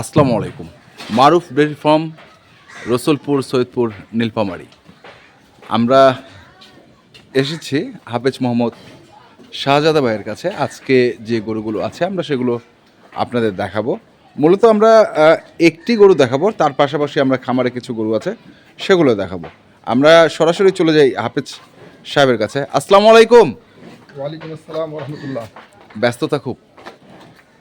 আসসালামু আলাইকুম। Maruf dairy farm Rasulpur Saidpur Nilphamari আমরা এসেছি হাফেজ মোহাম্মদ শাহজাদা ভাইয়ের কাছে। আজকে যে গরুগুলো আছে আমরা সেগুলো আপনাদের দেখাবো। মূলত আমরা একটি গরু দেখাবো তার পাশাপাশি আমরা খামারে কিছু গরু আছে সেগুলো দেখাবো। আমরা সরাসরি চলে যাই হাফেজ সাহেবের কাছে। আসসালামু আলাইকুম। ওয়ালাইকুম আসসালাম রহমতুল্লাহ। ব্যস্ততা খুব।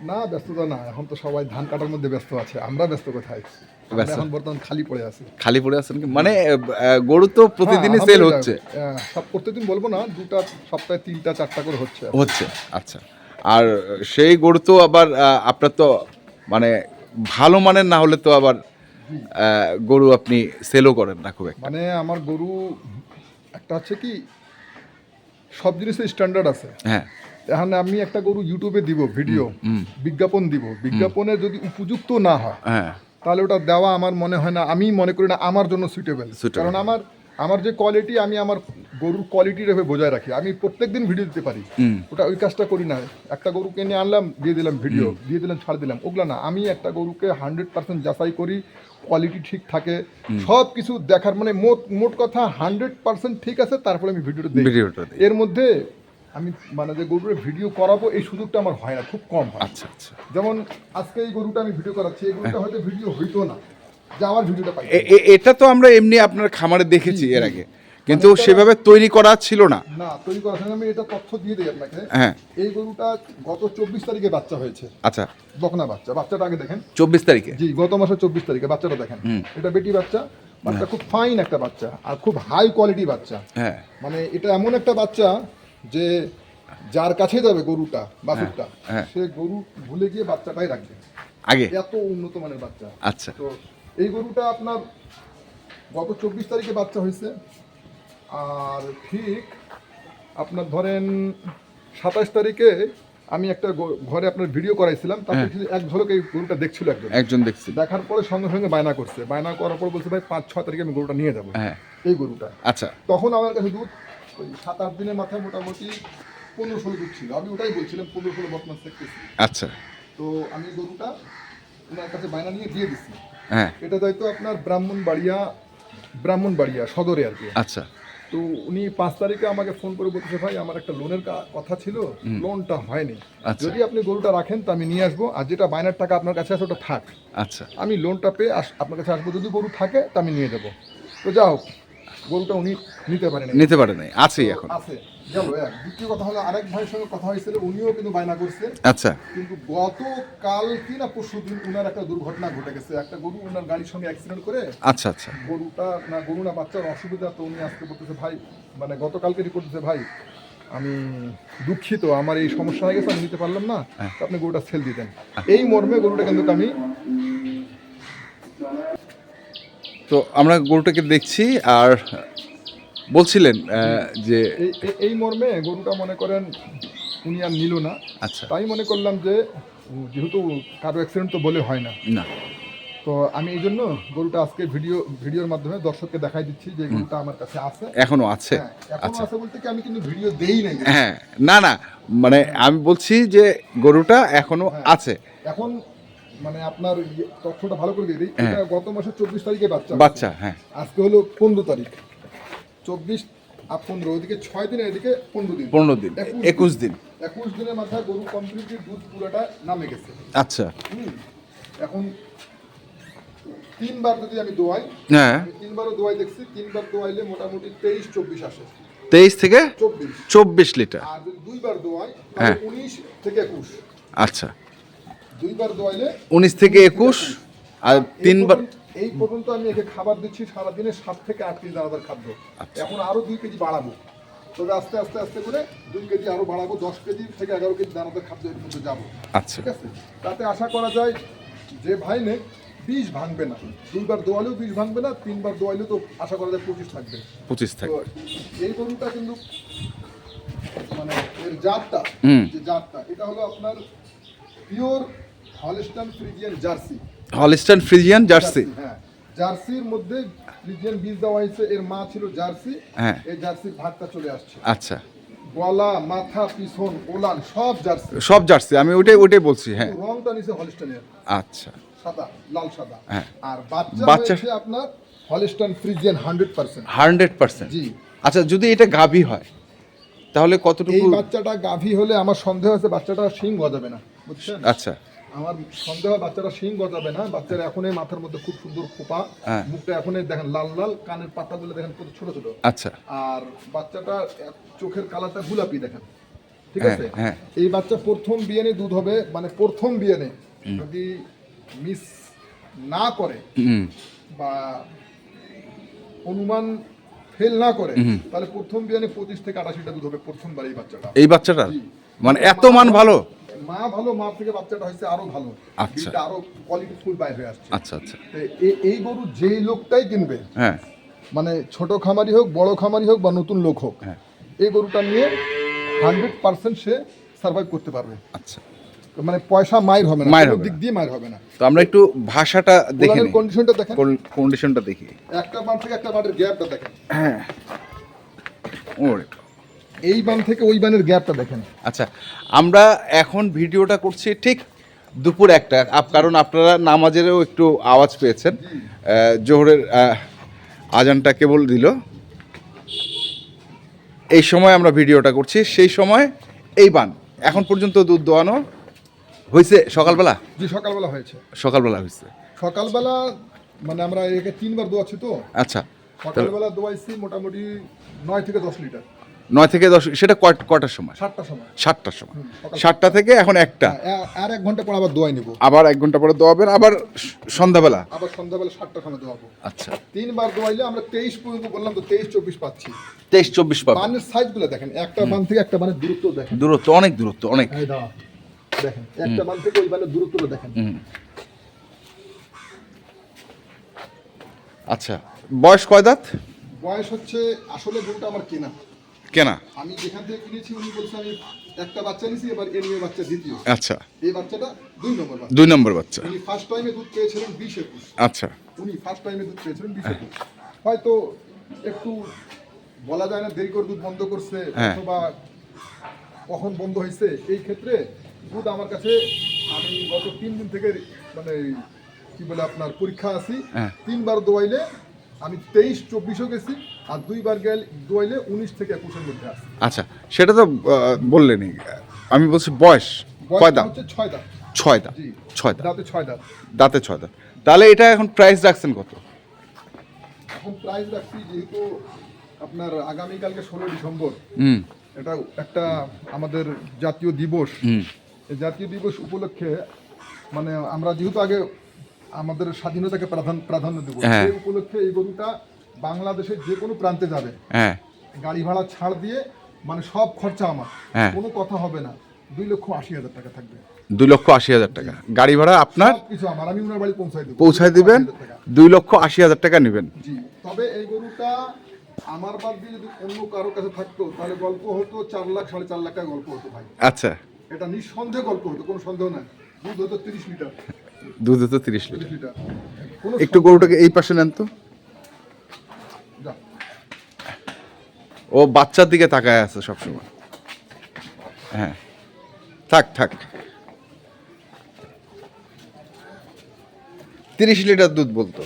না ব্যস্ততা না। এখন তো সবাই ধান কাটার মধ্যে ব্যস্ত আছে। আমরা ব্যস্ত কোথায়। এখন বর্তমান খালি পড়ে আছি। খালি পড়ে আছেন মানে গরু তো প্রতিদিনই হ্যাঁ, সেল হচ্ছে। আহ, সব প্রত্যেকদিন বলব না দুটা সপ্তাহে তিনটা চারটা করে হচ্ছে। হচ্ছে আচ্ছা। আর সেই গরু তো আবার আপনার তো মানে ভালো মানের না হলে তো আবার গরু আপনি সেলও করেন না খুব একটা। মানে আমার গরু একটা হচ্ছে কি সব জিনিসের স্ট্যান্ডার্ড আছে। হ্যাঁ। এখন আমি একটা গরু ইউটিউবে দিব ভিডিও বিজ্ঞাপন দিব। বিজ্ঞাপনে যদি উপযুক্ত না হয় হ্যাঁ। তাহলে ওটা দেওয়া আমার মনে হয় না আমি মনে করি না আমার জন্য সুইটেবল কারণ আমার আমার যে কোয়ালিটি আমি আমার গরুর কোয়ালিটি রেখে বজায় রাখি। আমি প্রত্যেকদিন ভিডিও দিতে পারি। ওটা ওই কাজটা করি না। একটা গরু কিনে আনলাম দিয়ে দিলাম ভিডিও দিয়ে দিলাম ছাড় দিলাম। ওগুলা না। আমি একটা গরুকে হান্ড্রেড পার্সেন্ট যাচাই করি কোয়ালিটি ঠিক থাকে। সব কিছু দেখার মানে মোট মোট কথা হান্ড্রেড পার্সেন্ট ঠিক আছে তারপরে আমি ভিডিওটা দিই। এর মধ্যে আমি মানে যে গরুর ভিডিও করাবো এই সুযোগটা আমার হয় না খুব কম হয়। আচ্ছা আচ্ছা। যেমন আজকে এই গরুটা আমি ভিডিও করাচ্ছি এই গরুটা হয়তো ভিডিও হইতো না যে আমার ভিডিওটা পাই এটা তো আমরা এমনি আপনার খামারে দেখেছি এর আগে। কিন্তু সেভাবে তৈরি করা ছিল না। না তৈরি সঙ্গে আমি এটা তথ্য দিয়ে দিই আপনাকে। হ্যাঁ। এই গরুটা গত চব্বিশ তারিখে বাচ্চা হয়েছে। আচ্ছা। বকনা বাচ্চা বাচ্চাটা আগে দেখেন। চব্বিশ তারিখে? জি গত মাসের চব্বিশ তারিখে বাচ্চাটা দেখেন। এটা বেটি বাচ্চা বাচ্চা খুব ফাইন একটা বাচ্চা আর খুব হাই কোয়ালিটি বাচ্চা। হ্যাঁ। মানে এটা এমন একটা বাচ্চা যে যার কাছে যাবে গরুটা বাছুরটা হ্যাঁ। সে গরু ভুলে গিয়ে বাচ্চাটাই রাখবে। আগে? এত উন্নত মানের বাচ্চা। আচ্ছা। তো এই গরুটা আপনার গত চব্বিশ তারিখে বাচ্চা হয়েছে। আর ঠিক আপনার ধরেন সাতাশ তারিখে আমি একটা ঘরে আপনার ভিডিও করাইছিলাম তারপরে হ্যাঁ। এক ঝলক এই গরুটা দেখছিল একজন। একজন দেখছি দেখার পরে সঙ্গে সঙ্গে বায়না করছে। বায়না করার পর বলছে ভাই পাঁচ ছয় তারিখে আমি গরুটা নিয়ে যাব। হ্যাঁ। এই গরুটা। আচ্ছা। তখন আমার কাছে দুধ ওই সাত আট দিনের মাথায় মোটামুটি পনেরো ষোলো দুধ ছিল। আমি ওটাই বলছিলাম পনেরো ষোলো বর্তমান দেখতেছি। আচ্ছা। তো আমি গরুটা ওনার কাছে বায়না নিয়ে দিয়ে দিছি। হ্যাঁ। এটা দায়িত্ব আপনার ব্রাহ্মণবাড়িয়া ব্রাহ্মণবাড়িয়া সদরে আর কি। আচ্ছা। তো উনি পাঁচ তারিখে আমাকে ফোন করে বলতেছে ভাই আমার একটা লোনের কথা ছিল লোনটা হয়নি। আচ্ছা। যদি আপনি গরুটা রাখেন তো আমি নিয়ে আসব। আর যেটা বাইনার টাকা আপনার কাছে আছে ওটা থাক। আচ্ছা। আমি লোনটা পেয়ে আপনার কাছে আসব। যদি গরু থাকে তা আমি নিয়ে যাব। তো যাও গরুটা উনি নিতে পারেন নিতে পারে নাই আছেই এখন। আছে গেল এক দ্বিতীয় কথা হলো আরেক ভাইয়ের সঙ্গে কথা হয়েছিল উনিও কিন্তু বায়না করছে। আচ্ছা। কিন্তু গত কাল কি না পরশু দিন উনার একটা দুর্ঘটনা ঘটে গেছে। একটা গরু উনার গাড়ির সঙ্গে অ্যাক্সিডেন্ট করে আচ্ছা আচ্ছা। গরুটা না গরু না বাচ্চার অসুবিধা তো উনি আজকে বলতেছে ভাই মানে গতকালকে রিপোর্ট দিচ্ছে ভাই আমি দুঃখিত আমার এই সমস্যা হয়ে গেছে আমি নিতে পারলাম না তো আপনি গরুটা সেল দিতেন এই মর্মে গরুটা কিন্তু আমি তো আমরা গরুটাকে দেখছি আর বলছিলেন যে এই মর্মে গরুটা মনে করেন উনি আর নিল না। আচ্ছা। তাই মনে করলাম যে যেহেতু কারও অ্যাক্সিডেন্ট তো বলে হয় না। না। তো আমি এই জন্য গরুটা আজকে ভিডিও ভিডিওর মাধ্যমে দর্শককে দেখাই দিচ্ছি যে গরুটা আমার কাছে আছে। এখনও আছে। হ্যাঁ, আচ্ছা। আছে বলতে কি আমি কিন্তু ভিডিও দেই নাই। হ্যাঁ না না মানে আমি বলছি যে গরুটা এখনও হ্যাঁ। আছে। এখন মানে আপনার ইয়ে, তথ্যটা ভালো করে দিয়ে দিই। এটা গত মাসের চব্বিশ তারিখে বাচ্চা হ্যাঁ। বাচ্চা হ্যাঁ। আজকে হলো পনেরো তারিখ। চব্বিশ আর পনেরো ওদিকে ছয় দিন এদিকে পনেরো দিন। পনেরো দিন একুশ দিন। একুশ দিনের মাথায় গরু কমপ্লিটলি দুধ পুরোটা নামে গেছে। আচ্ছা। এখন তিনবার যদি আমি দোয়াই হ্যাঁ। তিনবারও দোয়াই দেখছি তিনবার দোয়াইলে মোটামুটি তেইশ চব্বিশ আসে। তেইশ থেকে চব্বিশ। চব্বিশ লিটার। আর দুইবার দোয়াই হ্যাঁ। উনিশ থেকে একুশ। আচ্ছা। দুইবার দোয়াইলে উনিশ থেকে একুশ আর তিনবার এই পর্যন্ত আমি একে খাবার দিচ্ছি সারাদিনে সাত থেকে আট কেজি দানাদার খাদ্য। আচ্ছা। এখন আরও দুই কেজি বাড়াবো। তবে আস্তে আস্তে আস্তে করে দুই কেজি আরও বাড়াবো দশ কেজি থেকে এগারো কেজি দানাদার খাদ্য এর মধ্যে যাব। আচ্ছা। ঠিক আছে? তাতে আশা করা যায় যে ভাই নে বিষ ভাঙবে না। দুইবার দোয়ালেও বিষ ভাঙবে না তিনবার দোয়ালেও তো আশা করা যায় পঁচিশ থাকবে। পঁচিশ তো থাকে এই গরুটা কিন্তু মানে এর জাতটা যে জাতটা এটা হলো আপনার pure Holstein Friesian Jersey Holstein Friesian Jersey হ্যাঁ। জার্সির মধ্যে ফ্রিজিয়ান বীজ দেওয়া হয়েছে এর মা ছিল জার্সি হ্যাঁ। এই জার্সির ভাগটা চলে আসছে। আচ্ছা। গলা মাথা পিছন ওলান সব জার্সি সব জার্সি আমি ওইটাই ওইটাই বলছি হ্যাঁ। রংটা নিচে হলিস্টানের আচ্ছা। সাদা লাল সাদা। হ্যাঁ। আর বাচ্চা বাচ্চা- আপনার Holstein Friesian hundred percent hundred percent জি। আচ্ছা যদি এটা গাভী হয় তাহলে এই কতটুকু বাচ্চাটা গাভী হলে আমার সন্দেহ আছে বাচ্চাটা সিং গজাবে না। বুঝছেন? আচ্ছা। আমার সন্দেহ বাচ্চাটা শিং গজাবে না। বাচ্চার এখনই মাথার মধ্যে খুব সুন্দর খোপা। হ্যাঁ। মুখটা এখনই দেখেন লাল লাল কানের পাতাগুলো দেখেন কত ছোট ছোট। আচ্ছা। আর বাচ্চাটা চোখের কালারটা গোলাপি দেখেন। ঠিক হ্যাঁ, আছে? হ্যাঁ। এই বাচ্চা প্রথম বিয়ানে দুধ হবে মানে প্রথম বিয়ানে যদি মিস না করে বা অনুমান ফেল না করে তাহলে প্রথম বিয়ানে পঁচিশ থেকে আটাশিটা দুধ হবে প্রথমবার এই বাচ্চাটা। এই বাচ্চাটা মানে এত মান ভালো? মা ভালো মা থেকে বাচ্চাটা হয়েছে আরও ভালো। আচ্ছা। আরও কোয়ালিটি ফুল বাইর হয়ে আসছে। আচ্ছা আচ্ছা। এই গরু যেই লোকটাই কিনবে হ্যাঁ। মানে ছোট খামারি হোক বড় খামারি হোক বা নতুন লোক হোক হ্যাঁ। এই গরুটা নিয়ে হান্ড্রেড পার্সেন্ট সে সার্ভাইভ করতে পারবে। আচ্ছা। মানে পয়সা মায়ের হবে না মায়ের দিক দিয়ে মায়ের হবে না। তো আমরা একটু ভাষাটা দেখে নিই। কন্ডিশনটা দেখেন। কন্ডিশনটা দেখি। একটা বান থেকে একটা বানের গ্যাপটা দেখেন। হ্যাঁ। ওরে। এই বান থেকে ওই বানের গ্যাপটা দেখেন। আচ্ছা আমরা এখন ভিডিওটা করছি ঠিক দুপুর একটা কারণ আপনারা নামাজেরও একটু আওয়াজ পেয়েছেন। জোহরের আজানটা কেবল দিল। এই সময় আমরা ভিডিওটা করছি সেই সময় এই বান। এখন পর্যন্ত দুধ দোয়ানো হয়েছে সকালবেলা? জি সকালবেলা হয়েছে। সকালবেলা হয়েছে। সকালবেলা মানে আমরা একে তিনবার দোয়াচ্ছি তো। আচ্ছা সকালবেলা দোয়াইছি মোটামুটি নয় থেকে দশ লিটার। নয় থেকে দশ সেটা কয়টার সময়? সাতটার সময়। সাতটার সময়। সাতটা। থেকে এখন একটা। আর এক ঘণ্টা পর আবার দোয়াই নেব। আবার এক ঘণ্টা পরে দোয়াবেন আবার সন্ধ্যাবেলা? আবার সন্ধ্যাবেলা সাতটার সময় দোয়াবো। আচ্ছা। তিনবার দোয়াইলে আমরা তেইশ পর্যন্ত বললাম তো তেইশ চব্বিশ পাচ্ছি। তেইশ চব্বিশ পাবেন। বানের সাইজগুলো দেখেন একটা বান থেকে একটা বানের দূরত্ব দেখেন। দূরত্ব অনেক দূরত্ব অনেক। দেখেন একটা বান থেকে ওই বানের দূরত্বটা দেখেন। আচ্ছা বয়স কয় দাঁত? বয়স হচ্ছে আসলে গরুটা আমার কেনা। কেনা? আমি যেখান থেকে কিনেছি উনি বলছে আমি একটা বাচ্চা নিয়েছি এবার এ নিয়ে বাচ্চা দ্বিতীয়। আচ্ছা। এই বাচ্চাটা দুই নম্বর বাচ্চা। দুই নম্বর বাচ্চা। উনি ফার্স্ট টাইমে দুধ পেয়েছিলেন বিশ একুশ। আচ্ছা। উনি ফার্স্ট টাইমে দুধ পেয়েছিলেন বিশ একুশ। হয়তো একটু বলা যায় না দেরি করে দুধ বন্ধ করছে হ্যাঁ। অথবা কখন বন্ধ হয়েছে এই ক্ষেত্রে দুধ আমার কাছে আমি গত তিন দিন থেকে মানে কি বলে আপনার পরীক্ষা আছি। হ্যাঁ। তিনবার দোয়াইলে আমি তেইশ চব্বিশও গেছি আর দুইবার গেল দোয়াইলে উনিশ থেকে একুশের মধ্যে আসি আচ্ছা সেটা তো আহ, বললেনই। আমি বলছি বয়স কয় হচ্ছে ছয় দাঁত। ছয় দাঁত ছয় দাঁত। দাঁতে ছয় দাঁত। দাঁতে ছয় দাঁত। তাহলে এটা এখন প্রাইস রাখছেন কত? এখন প্রাইস রাখছি যেহেতু আপনার আগামীকালকে ষোলো ডিসেম্বর। হুম। এটা একটা আমাদের জাতীয় দিবস। হুম। এই জাতীয় দিবস উপলক্ষে মানে আমরা যেহেতু আগে আমাদের স্বাধীনতাকে প্রাধান্য প্রাধান্য দেবো। হ্যাঁ। সেই উপলক্ষে এই গরুটা বাংলাদেশের যে কোনো প্রান্তে যাবে। হ্যাঁ। গাড়ি ভাড়া ছাড় দিয়ে মানে সব খরচা আমার। হ্যাঁ। কোনো কথা হবে না। দুই লক্ষ আশি হাজার টাকা থাকবে। দুই লক্ষ আশি হাজার টাকা। গাড়ি ভাড়া আপনার? কিছু আমার। আমি ওনার বাড়ি পৌঁছাই দেবো। দিবেন দুই লক্ষ আশি হাজার টাকা। দুই লক্ষ আশি হাজার টাকা নেবেন। জি। তবে এই গরুটা আমার বাদ দিয়ে যদি অন্য কারও কাছে থাকতো তাহলে গল্প হতো চার লাখ সাড়ে চার লাখ টাকা গল্প হতো ভাই। আচ্ছা। এটা নিঃসন্দেহে গল্প হতো কোনো সন্দেহ নাই। দুধ হতো তিরিশ লিটার। দুধ তো তিরিশ লিটার। একটু গরুটাকে এই পাশে নেন তো। ও বাচ্চার দিকে তাকায় আছে সবসময়। হ্যাঁ। থাক থাক। তিরিশ লিটার দুধ বলতো।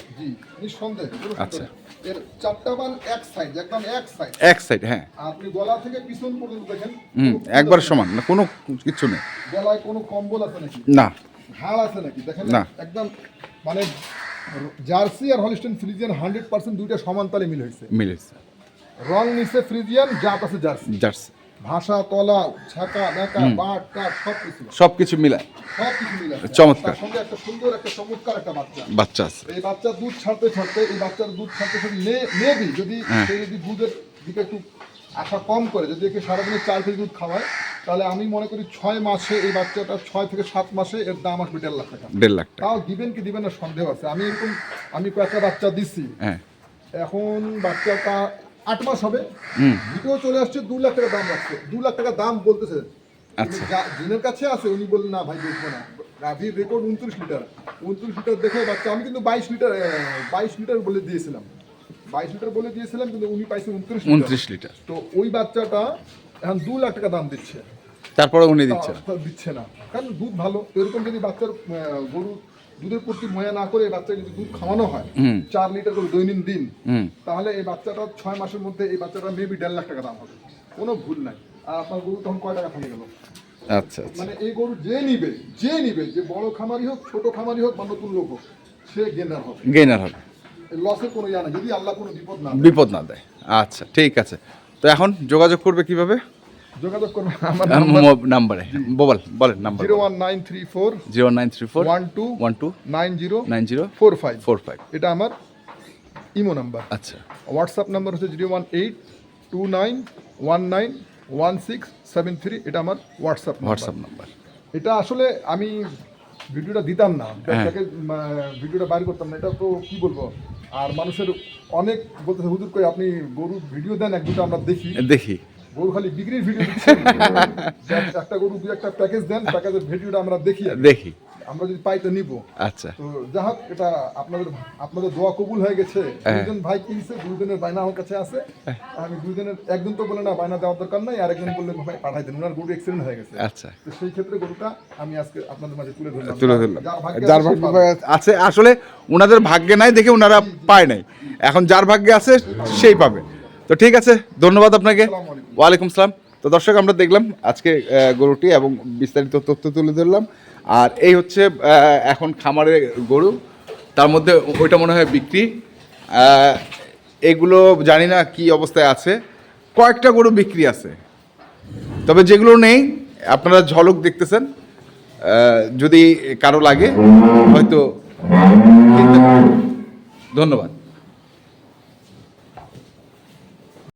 আচ্ছা। এর চারটা বান এক সাইড একদম এক সাইড এক সাইড হ্যাঁ। আপনি গলা থেকে পিছন পর্যন্ত দেখেন হুম একবার সমান না কোনো কিছু নেই। গলায় কোনো কম্বল আছে নাকি? না। হাড় আছে নাকি? দেখেন না। একদম মানে জার্সি আর হলিস্টেন ফ্রিজিয়ান হান্ড্রেড পার্সেন্ট দুইটা সমান তালে মিল হয়েছে। মিলেছে। রং নিচে ফ্রিজিয়ান জাত আছে জার্সি। জার্সি। ভাষা তলা ছাকা নাকা বাট কাট সব কিছু সব কিছু মিলায়। সব কিছু মিলে চমৎকার। সঙ্গে একটা সুন্দর একটা চমৎকার একটা বাচ্চা বাচ্চা আছে। এই বাচ্চার দুধ ছাড়তে ছাড়তে এই বাচ্চার দুধ ছাড়তে ছাড়তে মেবি যদি হ্যাঁ। সে যদি দুধের দিকে একটু আশা কম করে যদি একে সারাদিনে চার কেজি দুধ খাওয়ায় তাহলে আমি মনে করি ছয় মাসে এই বাচ্চাটা ছয় থেকে সাত মাসে এর দাম আসবে দেড় লাখ টাকা। দেড় লাখ তাও দিবেন কি দিবেন না সন্দেহ আছে। আমি এরকম আমি কয়েকটা বাচ্চা দিচ্ছি হ্যাঁ। এখন বাচ্চাটা আট মাস হবে। ভিডিও চলে আসছে দু লাখ টাকা দাম রাখছে। দু লাখ টাকা দাম বলতেছে। আচ্ছা। যিনের কাছে আছে উনি বললেন না ভাই দেখব না। গাভীর রেকর্ড উনত্রিশ লিটার। উনত্রিশ লিটার দেখে বাচ্চা আমি কিন্তু বাইশ লিটার বাইশ লিটার বলে দিয়েছিলাম। বাইশ লিটার বলে দিয়েছিলাম কিন্তু উনি পাইছে উনত্রিশ উনত্রিশ লিটার। তো ওই বাচ্চাটা এখন দু লাখ টাকা দাম দিচ্ছে। তারপরে উনি তা দিচ্ছে না। কারণ দুধ ভালো এরকম যদি বাচ্চার গরু দুধের প্রতি ময়া না করে বাচ্চাকে যদি দুধ খাওয়ানো হয়। চার লিটার করে দৈনিক দিন হুম। তাহলে এই বাচ্চাটা ছয় মাসের মধ্যে এই বাচ্চাটা মেবি দেড় লাখ টাকা দাম হবে। কোনো ভুল নাই। আর আপনার গরু তখন কয় টাকা থেকে গেল? আচ্ছা আচ্ছা। মানে এই গরু যে নিবে যে নিবে যে বড় খামারি হোক ছোট খামারি হোক বা নতুন লোক হোক সে গেনার হবে। গেইনার হবে। লসের কোনো ইয়া না যদি আল্লাহ কোনো বিপদ না বিপদ না দেয়। আচ্ছা ঠিক আছে। তো এখন যোগাযোগ করবে কীভাবে? যোগাযোগ করবেন আমার নাম্বারে। বল বলেন number zero one nine three four zero nine three four one two one two nine zero nine zero four five four five এটা আমার ইমো নাম্বার আচ্ছা। হোয়াটসঅ্যাপ নাম্বার হচ্ছে zero one eight two nine one nine one six seven three এটা আমার WhatsApp WhatsApp number এটা আসলে আমি ভিডিওটা দিতাম না। হ্যাঁ। তাকে ভিডিওটা বাইর করতাম না। এটা তো কি বলব? আর মানুষের অনেক বলতে হুজুর করে আপনি গরুর ভিডিও দেন এক দুটো আমরা দেখি। দেখি। গরু খালি বিক্রির ভিডিও একটা গরু দু একটা প্যাকেজ দেন প্যাকেজের ভিডিওটা আমরা দেখি দেখি। আমরা যদি পাই তো নিবো। আচ্ছা। তো যা হোক এটা আপনাদের আপনাদের দোয়া কবুল হয়ে গেছে। হ্যাঁ। দুজন ভাই কিনছে দুজনের বায়না আমার কাছে আছে। আমি দুজনের একজন তো বলে না বায়না দেওয়ার দরকার নাই আরেকজন বললে ভাই পাঠাই দেন ওনার গরু এক্সিডেন্ট হয়ে গেছে। আচ্ছা। তো সেই ক্ষেত্রে গরুটা আমি আজকে আপনাদের মাঝে তুলে ধরলাম। তুলে ধরলাম। যার ভাগ্যে আছে আসলে ওনাদের ভাগ্যে নাই দেখে ওনারা পায় নাই। এখন যার ভাগ্যে আছে সেই পাবে। তো ঠিক আছে ধন্যবাদ আপনাকে। ওয়ালাইকুম সালাম তো দর্শক আমরা দেখলাম আজকে গরুটি এবং বিস্তারিত তথ্য তুলে ধরলাম। আর এই হচ্ছে এখন খামারে গরু। তার মধ্যে ওইটা মনে হয় বিক্রি। এগুলো জানি না কি অবস্থায় আছে। কয়েকটা গরু বিক্রি আছে। তবে যেগুলো নেই, আপনারা ঝলক দেখতেছেন। যদি কারও লাগে, হয়তো ধন্যবাদ।